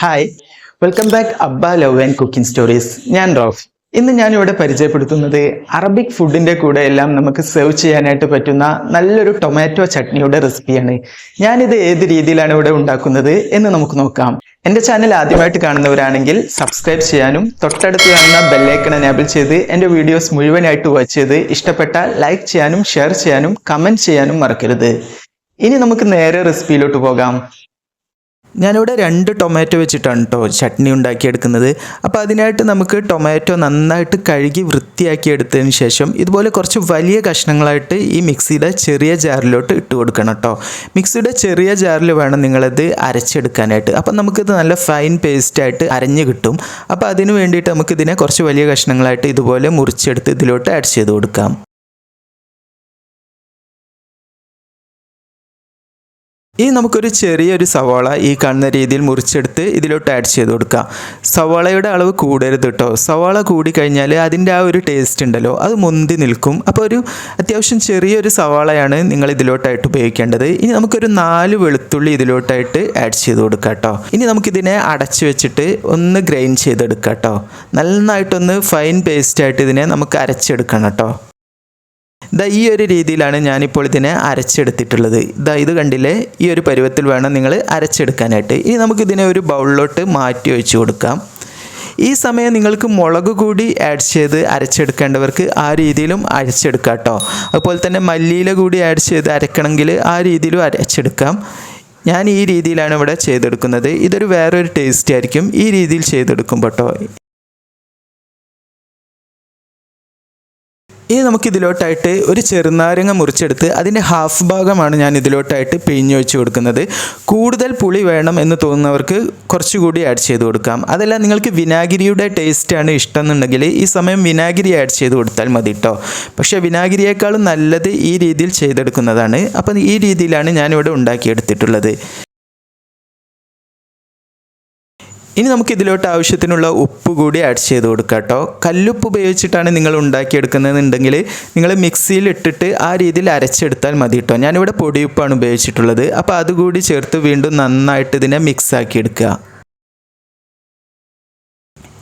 Hi welcome back അബ്ബ love and cooking stories ഞാൻ റോഫ്. ഇന്ന് ഞാനിവിടെ പരിചയപ്പെടുത്തുന്നത് അറബിക് ഫുഡിന്റെ കൂടെ എല്ലാം നമുക്ക് സെർവ് ചെയ്യാനായിട്ട് പറ്റുന്ന നല്ലൊരു ടൊമാറ്റോ ചട്നിയുടെ റെസിപ്പിയാണ് ഞാനിത് ഏത് രീതിയിലാണ് ഇവിടെ ഉണ്ടാക്കുന്നത് എന്ന് നമുക്ക് നോക്കാം. എന്റെ ചാനൽ ആദ്യമായിട്ട് കാണുന്നവരാണെങ്കിൽ സബ്സ്ക്രൈബ് ചെയ്യാനും തൊട്ടടുത്ത് കാണുന്ന ബെല്ലൈക്കൺ എനേബിൾ ചെയ്ത് എന്റെ വീഡിയോസ് മുഴുവനായിട്ട് വാച്ച് ചെയ്ത് ഇഷ്ടപ്പെട്ട ലൈക്ക് ചെയ്യാനും ഷെയർ ചെയ്യാനും കമന്റ് ചെയ്യാനും മറക്കരുത്. ഇനി നമുക്ക് നേരെ റെസിപ്പിയിലോട്ട് പോകാം. ഞാനിവിടെ രണ്ട് ടൊമാറ്റോ വെച്ചിട്ടാണ് കേട്ടോ ചട്നി ഉണ്ടാക്കിയെടുക്കുന്നത്. അപ്പോൾ അതിനായിട്ട് നമുക്ക് ടൊമാറ്റോ നന്നായിട്ട് കഴുകി വൃത്തിയാക്കി എടുത്തതിന് ശേഷം ഇതുപോലെ കുറച്ച് വലിയ കഷ്ണങ്ങളായിട്ട് ഈ മിക്സിയുടെ ചെറിയ ജാറിലോട്ട് ഇട്ട് കൊടുക്കണം കേട്ടോ മിക്സിയുടെ ചെറിയ ജാറിൽ വേണം നിങ്ങളത് അരച്ചെടുക്കാനായിട്ട്. അപ്പം നമുക്കിത് നല്ല ഫൈൻ പേസ്റ്റായിട്ട് അരഞ്ഞ് കിട്ടും. അപ്പോൾ അതിന് വേണ്ടിയിട്ട് നമുക്കിതിനെ കുറച്ച് വലിയ കഷ്ണങ്ങളായിട്ട് ഇതുപോലെ മുറിച്ചെടുത്ത് ഇതിലോട്ട് ആഡ് ചെയ്ത് കൊടുക്കാം. ഇനി നമുക്കൊരു ചെറിയൊരു സവാള ഈ കാണുന്ന രീതിയിൽ മുറിച്ചെടുത്ത് ഇതിലോട്ട് ആഡ് ചെയ്ത് കൊടുക്കാം. സവാളയുടെ അളവ് കൂടരുത് കേട്ടോ സവാള കൂടിക്കഴിഞ്ഞാൽ അതിന്റെ ആ ഒരു ടേസ്റ്റ് ഉണ്ടല്ലോ അത് മുന്തി നിൽക്കും. അപ്പോൾ ഒരു അത്യാവശ്യം ചെറിയൊരു സവാളയാണ് നിങ്ങൾ ഇതിലോട്ടായിട്ട് ഉപയോഗിക്കേണ്ടത്. ഇനി നമുക്കൊരു നാല് വെളുത്തുള്ളി ഇതിലോട്ടായിട്ട് ആഡ് ചെയ്ത് കൊടുക്കാം കേട്ടോ ഇനി നമുക്കിതിനെ അടച്ച് വെച്ചിട്ട് ഒന്ന് ഗ്രൈൻഡ് ചെയ്തെടുക്കാം കേട്ടോ നന്നായിട്ടൊന്ന് ഫൈൻ പേസ്റ്റായിട്ട് ഇതിനെ നമുക്ക് അരച്ചെടുക്കണം കേട്ടോ ഇതാ ഈ ഒരു രീതിയിലാണ് ഞാനിപ്പോൾ ഇതിനെ അരച്ചെടുത്തിട്ടുള്ളത്. ഇതാ ഇത് കണ്ടില്ലേ? ഈ ഒരു പരുവത്തിൽ വേണം നിങ്ങൾ അരച്ചെടുക്കാനായിട്ട്. ഇനി നമുക്കിതിനെ ഒരു ബൗളിലോട്ട് മാറ്റി ഒഴിച്ച് കൊടുക്കാം. ഈ സമയം നിങ്ങൾക്ക് മുളക് കൂടി ആഡ് ചെയ്ത് അരച്ചെടുക്കേണ്ടവർക്ക് ആ രീതിയിലും അരച്ചെടുക്കാം കേട്ടോ അതുപോലെ തന്നെ മല്ലിയില കൂടി ആഡ് ചെയ്ത് അരക്കണമെങ്കിൽ ആ രീതിയിലും അരച്ചെടുക്കാം. ഞാൻ ഈ രീതിയിലാണ് ഇവിടെ ചെയ്തെടുക്കുന്നത്. ഇതൊരു വേറൊരു ടേസ്റ്റ് ആയിരിക്കും ഈ രീതിയിൽ ചെയ്തെടുക്കുമ്പോൾ കേട്ടോ ഇനി നമുക്ക് ഇതിലോട്ടായിട്ട് ഒരു ചെറുനാരങ്ങ മുറിച്ചെടുത്ത് അതിന്റെ ഹാഫ് ഭാഗമാണ് ഞാൻ ഇതിലോട്ടായിട്ട് പിഴിഞ്ഞ് വെച്ച് കൊടുക്കുന്നത്. കൂടുതൽ പുളി വേണം എന്ന് തോന്നുന്നവർക്ക് കുറച്ചുകൂടി ആഡ് ചെയ്ത് കൊടുക്കാം. അതല്ല നിങ്ങൾക്ക് വിനാഗിരിയുടെ ടേസ്റ്റാണ് ഇഷ്ടം എന്നുണ്ടെങ്കിൽ ഈ സമയം വിനാഗിരി ആഡ് ചെയ്ത് കൊടുത്താൽ മതി കേട്ടോ പക്ഷേ വിനാഗിരിയേക്കാളും നല്ലത് ഈ രീതിയിൽ ചെയ്തെടുക്കുന്നതാണ്. അപ്പം ഈ രീതിയിലാണ് ഞാനിവിടെ ഉണ്ടാക്കിയെടുത്തിട്ടുള്ളത്. ഇനി നമുക്ക് ഇതിലോട്ട് ആവശ്യത്തിനുള്ള ഉപ്പ് കൂടി ആഡ് ചെയ്ത് കൊടുക്കാം കേട്ടോ. കല്ലുപ്പ് ഉപയോഗിച്ചിട്ടാണ് നിങ്ങൾ ഉണ്ടാക്കിയെടുക്കുന്നതെന്നുണ്ടെങ്കിൽ നിങ്ങൾ മിക്സിയിൽ ഇട്ടിട്ട് ആ രീതിയിൽ അരച്ചെടുത്താൽ മതി കേട്ടോ. ഞാനിവിടെ പൊടിയുപ്പാണ് ഉപയോഗിച്ചിട്ടുള്ളത്. അപ്പോൾ അതുകൂടി ചേർത്ത് വീണ്ടും നന്നായിട്ട് ഇതിനെ മിക്സ് ആക്കി എടുക്കുക.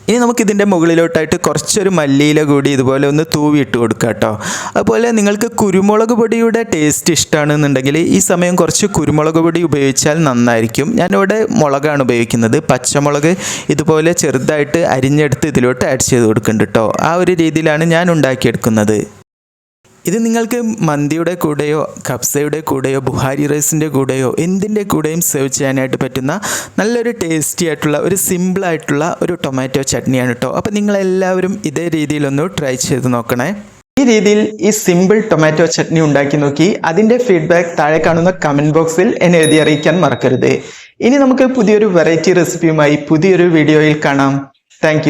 ഇനി നമുക്ക് ഇതിന്റെ മുകളിലോട്ടായിട്ട് കുറച്ചൊരു മല്ലിയില കൂടി ഇതുപോലെ ഒന്ന് തൂവി ഇട്ട് കൊടുക്കുക കേട്ടോ. അതുപോലെ നിങ്ങൾക്ക് കുരുമുളക് പൊടിയുടെ ടേസ്റ്റ് ഇഷ്ടമാണെന്നുണ്ടെങ്കിൽ ഈ സമയം കുറച്ച് കുരുമുളക് പൊടി ഉപയോഗിച്ചാൽ നന്നായിരിക്കും. ഞാനിവിടെ മുളകാണ് ഉപയോഗിക്കുന്നത്. പച്ചമുളക് ഇതുപോലെ ചെറുതായിട്ട് അരിഞ്ഞെടുത്ത് ഇതിലോട്ട് ആഡ് ചെയ്ത് കൊടുക്കുന്നുണ്ട് കേട്ടോ. ആ ഒരു രീതിയിലാണ് ഞാൻ ഉണ്ടാക്കിയെടുക്കുന്നത്. ഇത് നിങ്ങൾക്ക് മന്തിയുടെ കൂടെയോ കബ്സയുടെ കൂടെയോ ബുഹാരി റൈസിന്റെ കൂടെയോ എന്തിന്റെ കൂടെയും സെർവ് ചെയ്യാനായിട്ട് പറ്റുന്ന നല്ലൊരു ടേസ്റ്റി ആയിട്ടുള്ള ഒരു സിമ്പിളായിട്ടുള്ള ഒരു ടൊമാറ്റോ ചട്നിയാണ് കേട്ടോ അപ്പോൾ നിങ്ങളെല്ലാവരും ഇതേ രീതിയിലൊന്ന് ട്രൈ ചെയ്ത് നോക്കണേ. ഈ രീതിയിൽ ഈ സിമ്പിൾ ടൊമാറ്റോ ചട്നി ഉണ്ടാക്കി നോക്കി. അതിന്റെ ഫീഡ്ബാക്ക് താഴെ കാണുന്ന കമന്റ് ബോക്സിൽ എന്നെ എഴുതി അറിയിക്കാൻ മറക്കരുത്. ഇനി നമുക്ക് പുതിയൊരു വെറൈറ്റി റെസിപ്പിയുമായി പുതിയൊരു വീഡിയോയിൽ കാണാം. താങ്ക്